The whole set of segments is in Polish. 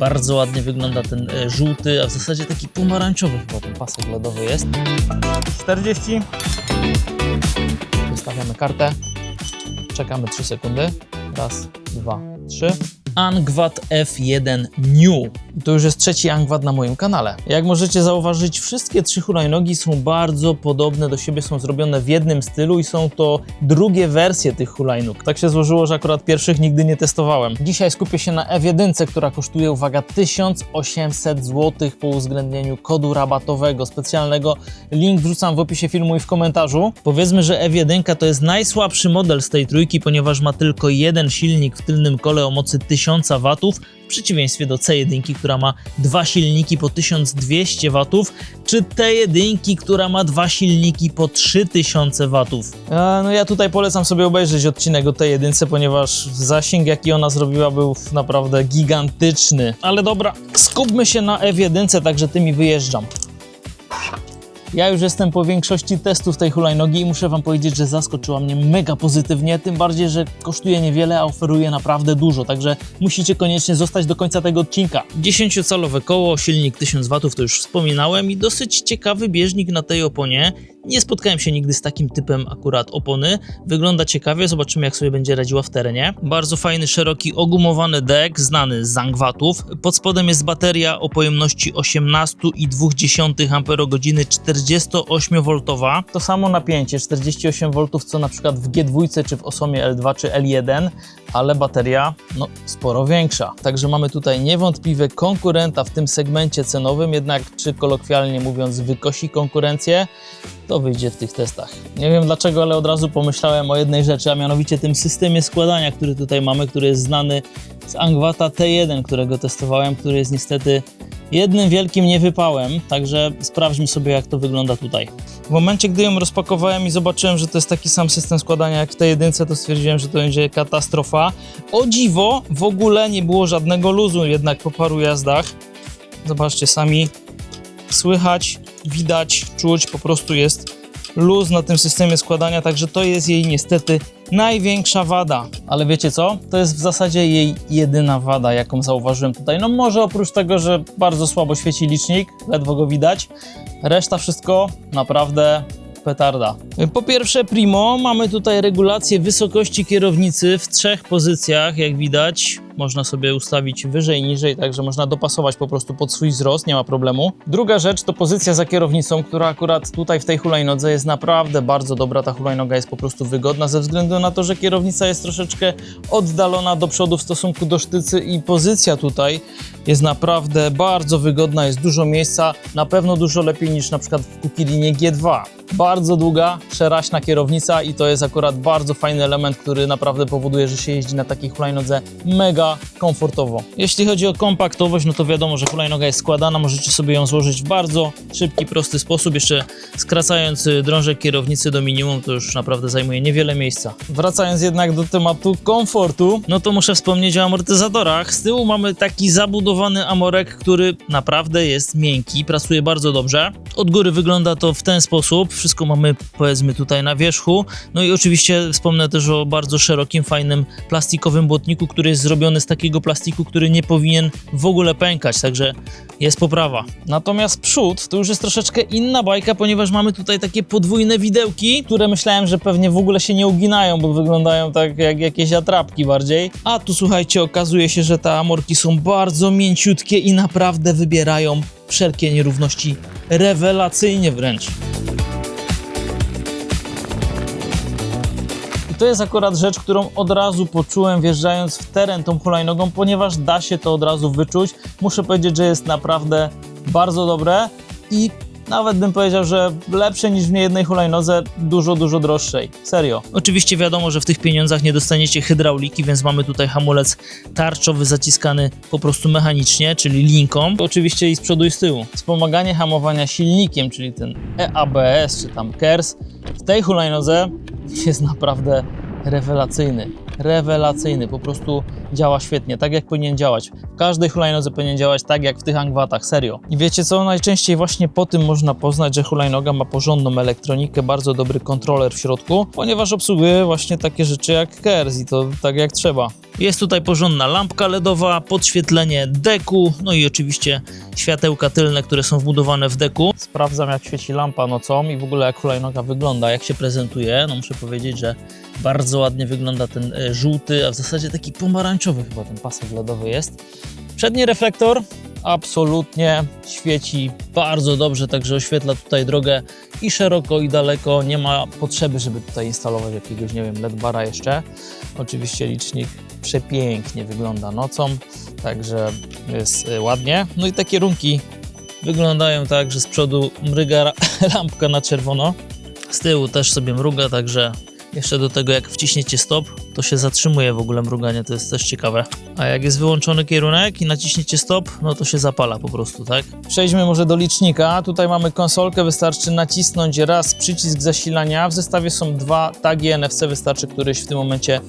Bardzo ładnie wygląda ten e, żółty, a w zasadzie taki pomarańczowy chyba ten pasek LEDowy jest. 40. Wystawiamy kartę. Czekamy 3 sekundy. Raz, dwa, trzy. Angwat F1 New. To już jest trzeci Angwat na moim kanale. Jak możecie zauważyć, wszystkie trzy hulajnogi są bardzo podobne do siebie, są zrobione w jednym stylu i są to drugie wersje tych hulajnóg. Tak się złożyło, że akurat pierwszych nigdy nie testowałem. Dzisiaj skupię się na F1, która kosztuje, uwaga, 1800 zł po uwzględnieniu kodu rabatowego specjalnego. Link wrzucam w opisie filmu i w komentarzu. Powiedzmy, że F1 to jest najsłabszy model z tej trójki, ponieważ ma tylko jeden silnik w tylnym kole o mocy 1000 W, w przeciwieństwie do C1, która ma dwa silniki po 1200 W, czy T1, która ma dwa silniki po 3000 W. No ja tutaj polecam sobie obejrzeć odcinek o T1, ponieważ zasięg jaki ona zrobiła był naprawdę gigantyczny. Ale dobra, skupmy się na F1, także tymi wyjeżdżam. Ja już jestem po większości testów tej hulajnogi i muszę Wam powiedzieć, że zaskoczyła mnie mega pozytywnie, tym bardziej, że kosztuje niewiele, a oferuje naprawdę dużo, także musicie koniecznie zostać do końca tego odcinka. 10-calowe koło, silnik 1000 W, to już wspominałem i dosyć ciekawy bieżnik na tej oponie. Nie spotkałem się nigdy z takim typem akurat opony. Wygląda ciekawie, zobaczymy jak sobie będzie radziła w terenie. Bardzo fajny, szeroki, ogumowany dek, znany z Zangwatów. Pod spodem jest bateria o pojemności 18,2 Ah, 48V. To samo napięcie, 48 V, co na przykład w G2 czy w Osomie L2 czy L1, ale bateria no, sporo większa. Także mamy tutaj niewątpliwie konkurenta w tym segmencie cenowym, jednak czy kolokwialnie mówiąc wykosi konkurencję, to wyjdzie w tych testach. Nie wiem dlaczego, ale od razu pomyślałem o jednej rzeczy, a mianowicie tym systemie składania, który tutaj mamy, który jest znany z Angwata T1, którego testowałem, który jest niestety jednym wielkim niewypałem, także sprawdźmy sobie jak to wygląda tutaj. W momencie, gdy ją rozpakowałem i zobaczyłem, że to jest taki sam system składania jak w tej jedynce, to stwierdziłem, że to będzie katastrofa. O dziwo, w ogóle nie było żadnego luzu jednak po paru jazdach. Zobaczcie sami, słychać, widać, czuć, po prostu jest luz na tym systemie składania, także to jest jej niestety największa wada. Ale wiecie co? To jest w zasadzie jej jedyna wada, jaką zauważyłem tutaj. No może oprócz tego, że bardzo słabo świeci licznik, ledwo go widać, reszta wszystko naprawdę petarda. Po pierwsze primo, mamy tutaj regulację wysokości kierownicy w trzech pozycjach, jak widać. Można sobie ustawić wyżej, niżej, także można dopasować po prostu pod swój wzrost, nie ma problemu. Druga rzecz to pozycja za kierownicą, która akurat tutaj w tej hulajnodze jest naprawdę bardzo dobra. Ta hulajnoga jest po prostu wygodna ze względu na to, że kierownica jest troszeczkę oddalona do przodu w stosunku do sztycy i pozycja tutaj jest naprawdę bardzo wygodna, jest dużo miejsca, na pewno dużo lepiej niż na przykład w Kukilinie G2. Bardzo długa, przeraźna kierownica i to jest akurat bardzo fajny element, który naprawdę powoduje, że się jeździ na takiej hulajnodze mega komfortowo. Jeśli chodzi o kompaktowość, no to wiadomo, że hulajnoga jest składana, możecie sobie ją złożyć w bardzo szybki, prosty sposób, jeszcze skracając y, drążek kierownicy do minimum, to już naprawdę zajmuje niewiele miejsca. Wracając jednak do tematu komfortu, no to muszę wspomnieć o amortyzatorach. Z tyłu mamy taki zabudowany amorek, który naprawdę jest miękki, pracuje bardzo dobrze. Od góry wygląda to w ten sposób, wszystko mamy powiedzmy tutaj na wierzchu. No i oczywiście wspomnę też o bardzo szerokim, fajnym plastikowym błotniku, który jest zrobiony z takiego plastiku, który nie powinien w ogóle pękać, także jest poprawa. Natomiast przód to już jest troszeczkę inna bajka, ponieważ mamy tutaj takie podwójne widełki, które myślałem, że pewnie w ogóle się nie uginają, bo wyglądają tak jak jakieś atrapki bardziej. A tu słuchajcie, okazuje się, że te amorki są bardzo mięciutkie i naprawdę wybierają wszelkie nierówności rewelacyjnie wręcz. To jest akurat rzecz, którą od razu poczułem wjeżdżając w teren tą hulajnogą, ponieważ da się to od razu wyczuć. Muszę powiedzieć, że jest naprawdę bardzo dobre i nawet bym powiedział, że lepsze niż w niejednej hulajnodze, dużo, dużo droższej. Serio. Oczywiście wiadomo, że w tych pieniądzach nie dostaniecie hydrauliki, więc mamy tutaj hamulec tarczowy zaciskany po prostu mechanicznie, czyli linką. Oczywiście i z przodu i z tyłu. Wspomaganie hamowania silnikiem, czyli ten EABS czy tam KERS w tej hulajnodze jest naprawdę rewelacyjny. Rewelacyjny, po prostu działa świetnie, tak jak powinien działać. W każdej hulajnodze powinien działać tak jak w tych angwatach, serio. I wiecie co, najczęściej właśnie po tym można poznać, że hulajnoga ma porządną elektronikę, bardzo dobry kontroler w środku, ponieważ obsługuje właśnie takie rzeczy jak KERS i to tak jak trzeba. Jest tutaj porządna lampka LEDowa, podświetlenie deku, no i oczywiście światełka tylne, które są wbudowane w deku. Sprawdzam jak świeci lampa nocą i w ogóle jak hulajnoga wygląda, jak się prezentuje. No muszę powiedzieć, że bardzo ładnie wygląda ten e, żółty, a w zasadzie taki pomarańczowy chyba ten pasek LEDowy jest. Przedni reflektor absolutnie świeci bardzo dobrze, także oświetla tutaj drogę i szeroko i daleko. Nie ma potrzeby, żeby tutaj instalować jakiegoś, nie wiem, LED bara jeszcze. Oczywiście licznik przepięknie wygląda nocą, także jest y, ładnie. No i te kierunki wyglądają tak, że z przodu mryga lampka na czerwono, z tyłu też sobie mruga, także jeszcze do tego jak wciśniecie stop, to się zatrzymuje w ogóle mruganie, to jest też ciekawe. A jak jest wyłączony kierunek i naciśniecie stop, no to się zapala po prostu, tak? Przejdźmy może do licznika. Tutaj mamy konsolkę, wystarczy nacisnąć raz przycisk zasilania. W zestawie są dwa tagi NFC, wystarczy któryś w tym momencie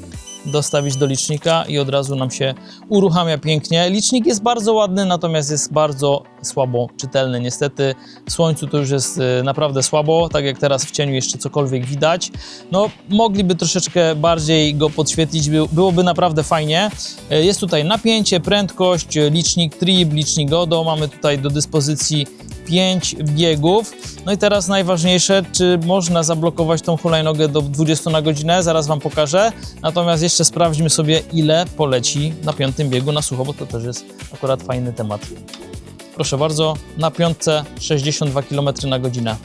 dostawić do licznika i od razu nam się uruchamia pięknie. Licznik jest bardzo ładny, natomiast jest bardzo słabo czytelny. Niestety w słońcu to już jest y, naprawdę słabo, tak jak teraz w cieniu jeszcze cokolwiek widać. No, mogliby troszeczkę bardziej go podświetlić, by- byłoby naprawdę fajnie. Y, Jest tutaj napięcie, prędkość, y, licznik trip, licznik ODO. Mamy tutaj do dyspozycji 5 biegów. No i teraz najważniejsze, czy można zablokować tą hulajnogę do 20 na godzinę, zaraz Wam pokażę. Natomiast jeszcze sprawdźmy sobie, ile poleci na piątym biegu na sucho, bo to też jest akurat fajny temat. Proszę bardzo, na piątce 62 km na godzinę.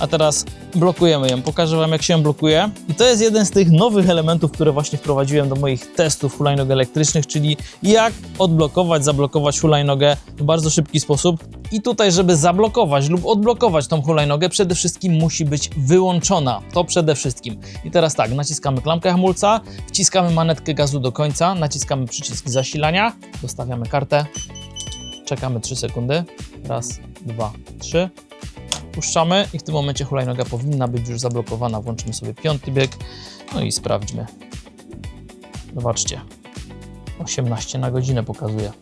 A teraz blokujemy ją. Pokażę Wam, jak się ją blokuje. I to jest jeden z tych nowych elementów, które właśnie wprowadziłem do moich testów hulajnog elektrycznych, czyli jak odblokować, zablokować hulajnogę w bardzo szybki sposób. I tutaj, żeby zablokować lub odblokować tą hulajnogę, przede wszystkim musi być wyłączona. To przede wszystkim. I teraz tak, naciskamy klamkę hamulca, wciskamy manetkę gazu do końca, naciskamy przycisk zasilania, dostawiamy kartę, czekamy 3 sekundy. Raz, dwa, trzy puszczamy i w tym momencie hulajnoga powinna być już zablokowana. Włączymy sobie piąty bieg, no i sprawdźmy. Zobaczcie, 18 na godzinę pokazuje.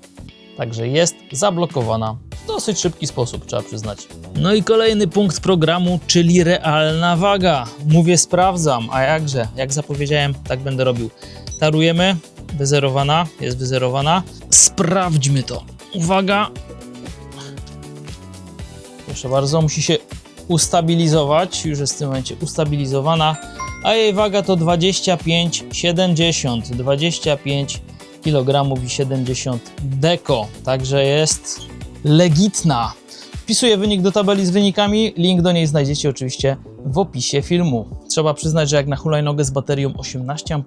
Także jest zablokowana w dosyć szybki sposób, trzeba przyznać. No i kolejny punkt programu, czyli realna waga. Mówię sprawdzam, a jakże, jak zapowiedziałem, tak będę robił. Tarujemy, wyzerowana, jest wyzerowana. Sprawdźmy to. Uwaga, Proszę bardzo, musi się ustabilizować, już jest w tym momencie ustabilizowana, a jej waga to 25,70, 25 kg i 70 deko, także jest legitna. Wpisuję wynik do tabeli z wynikami, link do niej znajdziecie oczywiście w opisie filmu. Trzeba przyznać, że jak na hulajnogę z baterią 18 Ah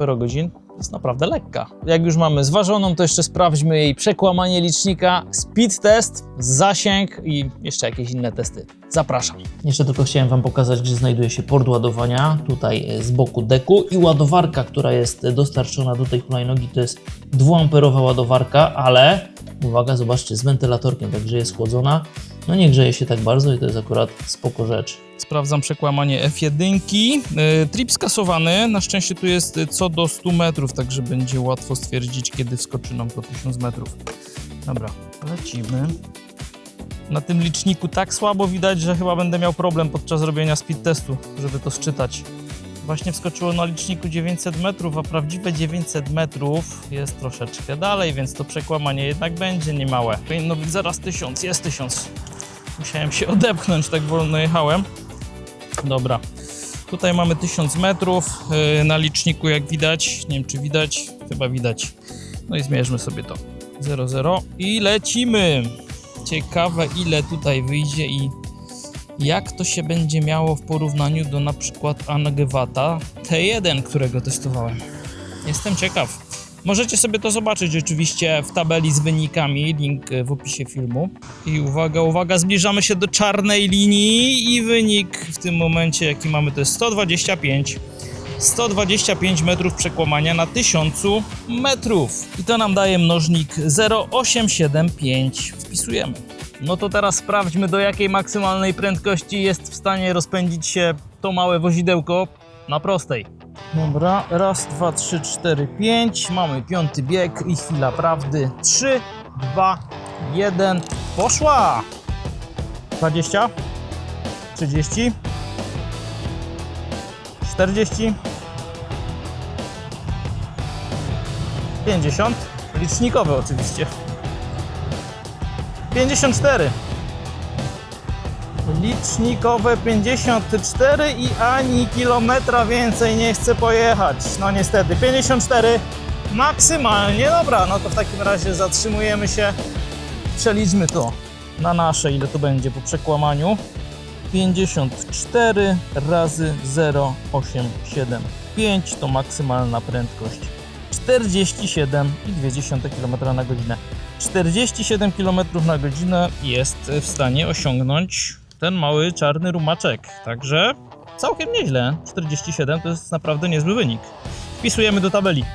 jest naprawdę lekka. Jak już mamy zważoną, to jeszcze sprawdźmy jej przekłamanie licznika, speed test, zasięg i jeszcze jakieś inne testy. Zapraszam. Jeszcze tylko chciałem Wam pokazać, gdzie znajduje się port ładowania, tutaj e, z boku deku i ładowarka, która jest dostarczona do tej hulajnogi, to jest 2-amperowa ładowarka, ale uwaga, zobaczcie, z wentylatorkiem, także jest chłodzona. No nie grzeje się tak bardzo i to jest akurat spoko rzecz. Sprawdzam przekłamanie F1. Yy, trip skasowany. Na szczęście tu jest y, co do 100 metrów, także będzie łatwo stwierdzić, kiedy wskoczy nam to 1000 metrów. Dobra, lecimy. Na tym liczniku tak słabo widać, że chyba będę miał problem podczas robienia speed testu, żeby to sczytać. Właśnie wskoczyło na liczniku 900 metrów, a prawdziwe 900 metrów jest troszeczkę dalej, więc to przekłamanie jednak będzie niemałe. Powinno być zaraz 1000, jest 1000. Musiałem się odepchnąć, tak wolno jechałem. Dobra. Tutaj mamy 1000 metrów yy, na liczniku, jak widać. Nie wiem, czy widać. Chyba widać. No i zmierzmy sobie to. 0,0 i lecimy. Ciekawe, ile tutaj wyjdzie i jak to się będzie miało w porównaniu do na przykład Angewata T1, którego testowałem. Jestem ciekaw. Możecie sobie to zobaczyć oczywiście w tabeli z wynikami, link w opisie filmu. I uwaga, uwaga, zbliżamy się do czarnej linii i wynik w tym momencie jaki mamy to jest 125. 125 metrów przekłamania na 1000 metrów. I to nam daje mnożnik 0,875. Wpisujemy. No to teraz sprawdźmy do jakiej maksymalnej prędkości jest w stanie rozpędzić się to małe wozidełko na prostej. Dobra, raz, dwa, trzy, cztery, pięć. Mamy piąty bieg i chwila prawdy. Trzy, dwa, jeden. Poszła! 20, 30, 40, 50. Licznikowy oczywiście. 54. Licznikowe 54 i ani kilometra więcej nie chcę pojechać. No niestety, 54 maksymalnie. Dobra, no to w takim razie zatrzymujemy się. Przeliczmy to na nasze, ile to będzie po przekłamaniu. 54 razy 0,875 to maksymalna prędkość 47,2 km na godzinę. 47 km na godzinę jest w stanie osiągnąć ten mały czarny rumaczek. Także całkiem nieźle. 47 to jest naprawdę niezły wynik. Wpisujemy do tabeli.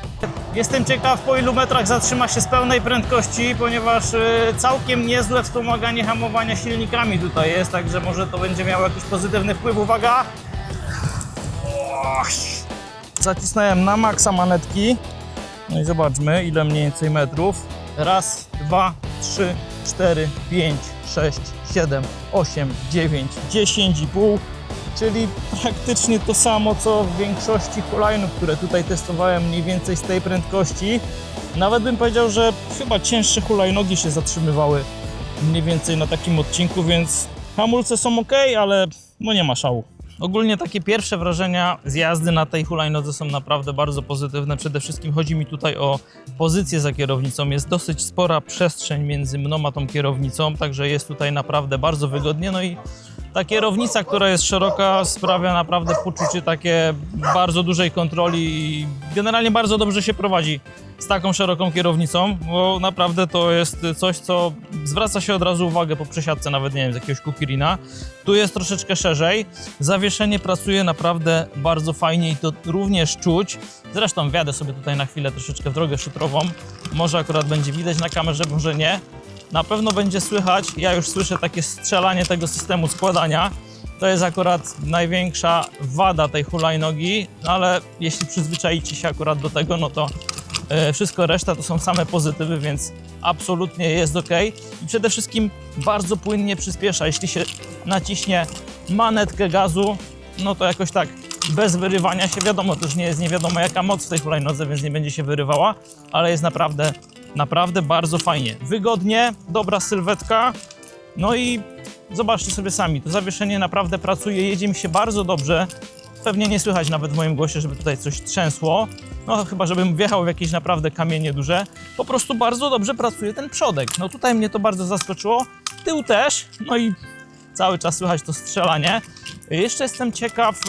Jestem ciekaw, po ilu metrach zatrzyma się z pełnej prędkości, ponieważ y, całkiem niezłe wspomaganie hamowania silnikami tutaj jest, także może to będzie miało jakiś pozytywny wpływ. Uwaga! Zacisnąłem na maksa manetki. No i zobaczmy, ile mniej więcej metrów. Raz, dwa, trzy, cztery, pięć, sześć, siedem, osiem, dziewięć, dziesięć i pół. Czyli praktycznie to samo, co w większości hulajnów, które tutaj testowałem mniej więcej z tej prędkości. Nawet bym powiedział, że chyba cięższe hulajnogi się zatrzymywały mniej więcej na takim odcinku, więc hamulce są ok, ale no nie ma szału. Ogólnie takie pierwsze wrażenia z jazdy na tej hulajnodze są naprawdę bardzo pozytywne. Przede wszystkim chodzi mi tutaj o pozycję za kierownicą. Jest dosyć spora przestrzeń między mną a tą kierownicą, także jest tutaj naprawdę bardzo wygodnie. No i ta kierownica, która jest szeroka, sprawia naprawdę poczucie takie bardzo dużej kontroli i generalnie bardzo dobrze się prowadzi z taką szeroką kierownicą, bo naprawdę to jest coś, co zwraca się od razu uwagę po przesiadce, nawet nie wiem, z jakiegoś Kukirina. Tu jest troszeczkę szerzej. Zawieszenie pracuje naprawdę bardzo fajnie i to również czuć. Zresztą wjadę sobie tutaj na chwilę troszeczkę w drogę szutrową. Może akurat będzie widać na kamerze, może nie. Na pewno będzie słychać, ja już słyszę takie strzelanie tego systemu składania. To jest akurat największa wada tej hulajnogi, ale jeśli przyzwyczaicie się akurat do tego, no to e, wszystko reszta to są same pozytywy, więc absolutnie jest ok. I przede wszystkim bardzo płynnie przyspiesza. Jeśli się naciśnie manetkę gazu, no to jakoś tak bez wyrywania się, wiadomo, to już nie jest nie wiadomo jaka moc w tej hulajnodze, więc nie będzie się wyrywała, ale jest naprawdę, naprawdę bardzo fajnie. Wygodnie, dobra sylwetka, no i zobaczcie sobie sami, to zawieszenie naprawdę pracuje, jedzie mi się bardzo dobrze. Pewnie nie słychać nawet w moim głosie, żeby tutaj coś trzęsło. No chyba, żebym wjechał w jakieś naprawdę kamienie duże. Po prostu bardzo dobrze pracuje ten przodek. No tutaj mnie to bardzo zaskoczyło. Tył też. No i cały czas słychać to strzelanie. Jeszcze jestem ciekaw,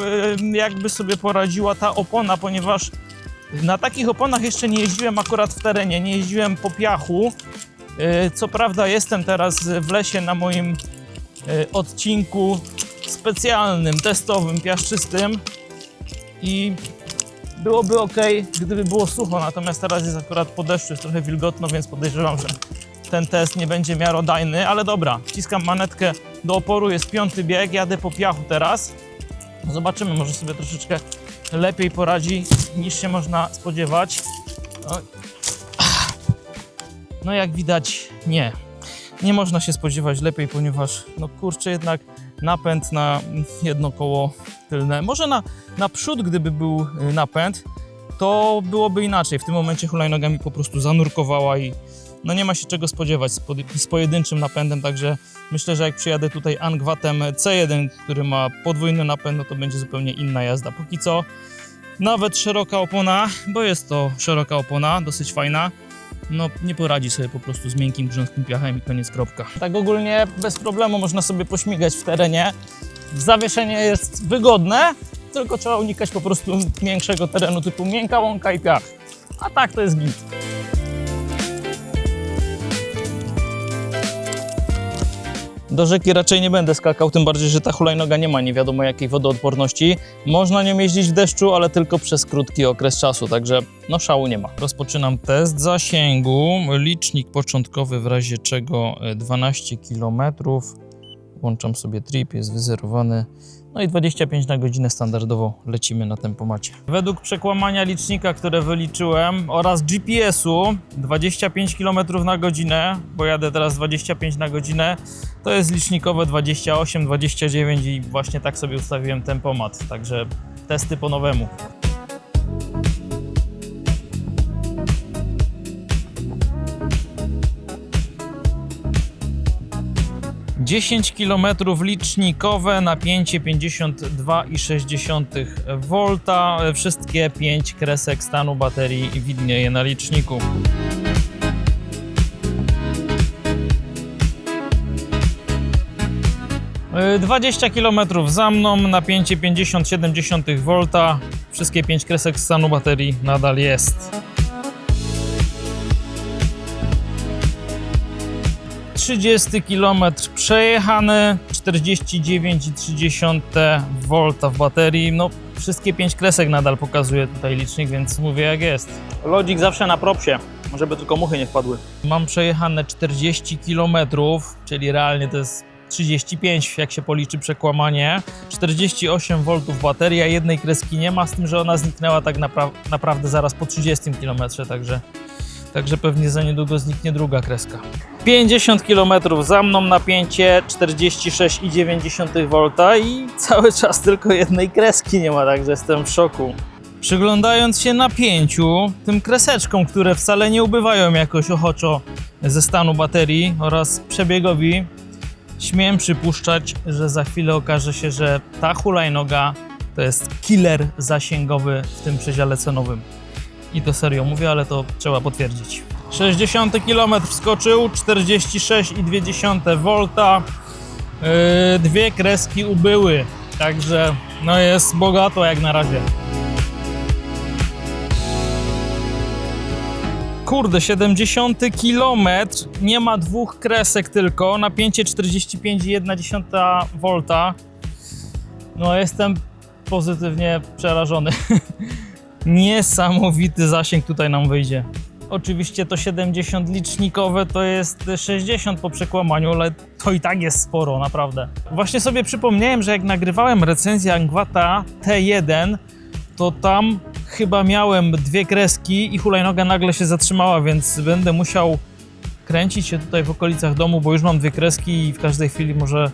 jakby sobie poradziła ta opona, ponieważ na takich oponach jeszcze nie jeździłem akurat w terenie, nie jeździłem po piachu. Y, Co prawda jestem teraz w lesie na moim y, odcinku specjalnym, testowym, piaszczystym i byłoby ok, gdyby było sucho, natomiast teraz jest akurat po deszczu, jest trochę wilgotno, więc podejrzewam, że ten test nie będzie miarodajny, ale dobra, wciskam manetkę do oporu, jest piąty bieg, jadę po piachu teraz. Zobaczymy, może sobie troszeczkę lepiej poradzi niż się można spodziewać. No, jak widać, nie. Nie można się spodziewać lepiej, ponieważ no kurczę jednak napęd na jedno koło tylne. Może na, na przód, gdyby był y, napęd, to byłoby inaczej. W tym momencie hulajnoga mi po prostu zanurkowała i no nie ma się czego spodziewać z, pod, z pojedynczym napędem, także myślę, że jak przyjadę tutaj Angwatem C1, który ma podwójny napęd, no to będzie zupełnie inna jazda. Póki co nawet szeroka opona, bo jest to szeroka opona, dosyć fajna, no nie poradzi sobie po prostu z miękkim, grząskim piachem i koniec kropka. Tak ogólnie bez problemu można sobie pośmigać w terenie. Zawieszenie jest wygodne, tylko trzeba unikać po prostu większego terenu typu miękka łąka i piach. A tak to jest git. Do rzeki raczej nie będę skakał, tym bardziej, że ta hulajnoga nie ma nie wiadomo jakiej wodoodporności. Można nią jeździć w deszczu, ale tylko przez krótki okres czasu, także no szału nie ma. Rozpoczynam test zasięgu. Licznik początkowy w razie czego e, 12 km. Włączam sobie trip, jest wyzerowany. No i 25 na godzinę standardowo lecimy na tempomacie. Według przekłamania licznika, które wyliczyłem oraz GPS-u 25 km na godzinę, bo jadę teraz 25 na godzinę, to jest licznikowe 28, 29 i właśnie tak sobie ustawiłem tempomat, także testy po nowemu. 10 km licznikowe, napięcie 52,6 V. Wszystkie 5 kresek stanu baterii widnieje na liczniku. 20 km za mną, napięcie 50,7 V. Wszystkie 5 kresek stanu baterii nadal jest. 30 km przejechany, 49,3 V w baterii. No, wszystkie 5 kresek nadal pokazuje tutaj licznik, więc mówię jak jest. Lodzik zawsze na propsie, żeby tylko muchy nie wpadły. Mam przejechane 40 km, czyli realnie to jest 35, jak się policzy przekłamanie. 48 V bateria, jednej kreski nie ma, z tym, że ona zniknęła tak napra naprawdę zaraz po 30 km, także, także pewnie za niedługo zniknie druga kreska. 50 km za mną, napięcie 46,9 V i cały czas tylko jednej kreski nie ma, także jestem w szoku. Przyglądając się napięciu, tym kreseczkom, które wcale nie ubywają jakoś ochoczo ze stanu baterii oraz przebiegowi, śmiem przypuszczać, że za chwilę okaże się, że ta hulajnoga to jest killer zasięgowy w tym przedziale cenowym. I to serio mówię, ale to trzeba potwierdzić. 60 km wskoczył, 46,2 V. Yy, dwie kreski ubyły, także no jest bogato jak na razie. Kurde, 70 km, nie ma dwóch kresek tylko, napięcie 45,1 V. No jestem pozytywnie przerażony. Niesamowity zasięg tutaj nam wyjdzie. Oczywiście to 70 licznikowe to jest 60 po przekłamaniu, ale to i tak jest sporo, naprawdę. Właśnie sobie przypomniałem, że jak nagrywałem recenzję Angwata T1, to tam chyba miałem dwie kreski i hulajnoga nagle się zatrzymała, więc będę musiał kręcić się tutaj w okolicach domu, bo już mam dwie kreski i w każdej chwili może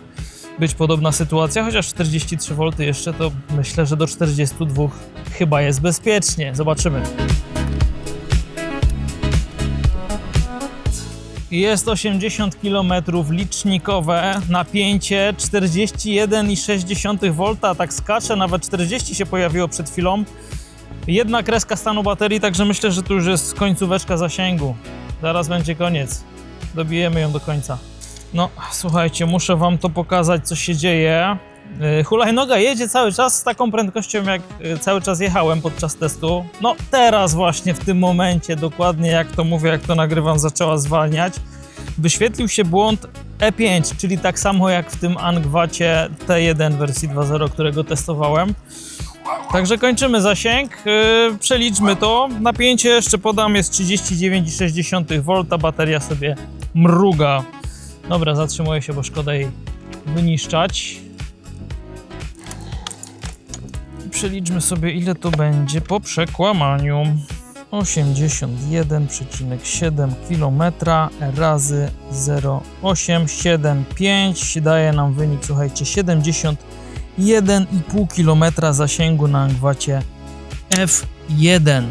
być podobna sytuacja, chociaż 43 V jeszcze to myślę, że do 42 chyba jest bezpiecznie. Zobaczymy. Jest 80 km licznikowe, napięcie 41,6 V, tak skacze, nawet 40 się pojawiło przed chwilą. Jedna kreska stanu baterii, także myślę, że tu już jest końcóweczka zasięgu. Zaraz będzie koniec. Dobijemy ją do końca. No, słuchajcie, muszę wam to pokazać, co się dzieje. Yy, Hulajnoga jedzie cały czas z taką prędkością, jak yy, cały czas jechałem podczas testu. No, teraz właśnie, w tym momencie, dokładnie jak to mówię, jak to nagrywam, zaczęła zwalniać. Wyświetlił się błąd E5, czyli tak samo jak w tym Angwacie T1 wersji 2.0, którego testowałem. Także kończymy zasięg, yy, przeliczmy to. Napięcie jeszcze podam jest 39,6 V, bateria sobie mruga. Dobra, zatrzymuję się, bo szkoda jej wyniszczać. Przeliczmy sobie ile to będzie po przekłamaniu. 81,7 km razy 0,875 daje nam wynik, słuchajcie, 71,5 km zasięgu na Angwacie F1.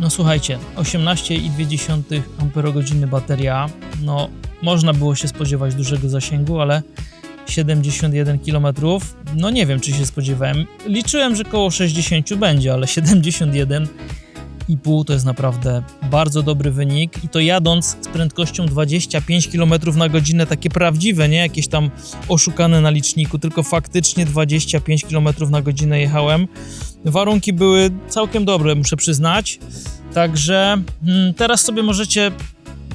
No słuchajcie, 18,2 Ah bateria, no można było się spodziewać dużego zasięgu, ale 71 km, no nie wiem czy się spodziewałem. Liczyłem, że koło 60 będzie, ale 71 i pół to jest naprawdę bardzo dobry wynik i to jadąc z prędkością 25 km na godzinę, takie prawdziwe, nie jakieś tam oszukane na liczniku, tylko faktycznie 25 km na godzinę jechałem. Warunki były całkiem dobre, muszę przyznać. Także mm, teraz sobie możecie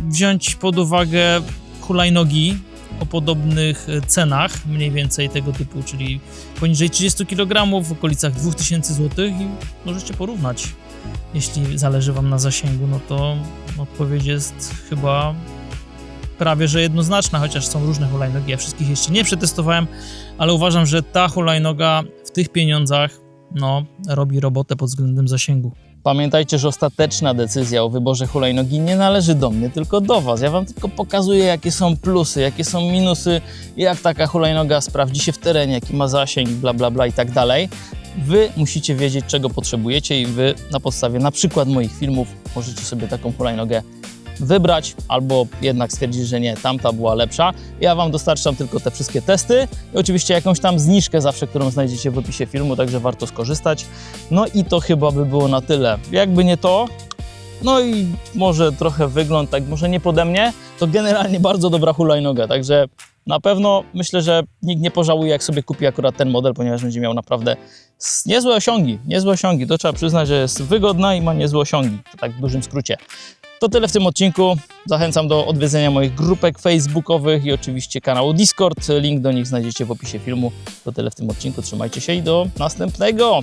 wziąć pod uwagę hulajnogi o podobnych e, cenach, mniej więcej tego typu, czyli poniżej 30 kg, w okolicach 2000 zł i możecie porównać. Jeśli zależy Wam na zasięgu, no to odpowiedź jest chyba prawie że jednoznaczna, chociaż są różne hulajnogi. Ja wszystkich jeszcze nie przetestowałem, ale uważam, że ta hulajnoga w tych pieniądzach no, robi robotę pod względem zasięgu. Pamiętajcie, że ostateczna decyzja o wyborze hulajnogi nie należy do mnie, tylko do Was. Ja Wam tylko pokazuję, jakie są plusy, jakie są minusy, jak taka hulajnoga sprawdzi się w terenie, jaki ma zasięg, bla, bla, bla i tak dalej. Wy musicie wiedzieć, czego potrzebujecie i Wy na podstawie na przykład moich filmów możecie sobie taką hulajnogę wybrać, albo jednak stwierdzić, że nie, tamta była lepsza. Ja Wam dostarczam tylko te wszystkie testy i oczywiście jakąś tam zniżkę zawsze, którą znajdziecie w opisie filmu, także warto skorzystać. No i to chyba by było na tyle. Jakby nie to, no i może trochę wygląd, tak może nie pode mnie, to generalnie bardzo dobra hulajnoga, także na pewno myślę, że nikt nie pożałuje, jak sobie kupi akurat ten model, ponieważ będzie miał naprawdę niezłe osiągi, niezłe osiągi. To trzeba przyznać, że jest wygodna i ma niezłe osiągi, tak w dużym skrócie. To tyle w tym odcinku. Zachęcam do odwiedzenia moich grupek facebookowych i oczywiście kanału Discord. Link do nich znajdziecie w opisie filmu. To tyle w tym odcinku. Trzymajcie się i do następnego.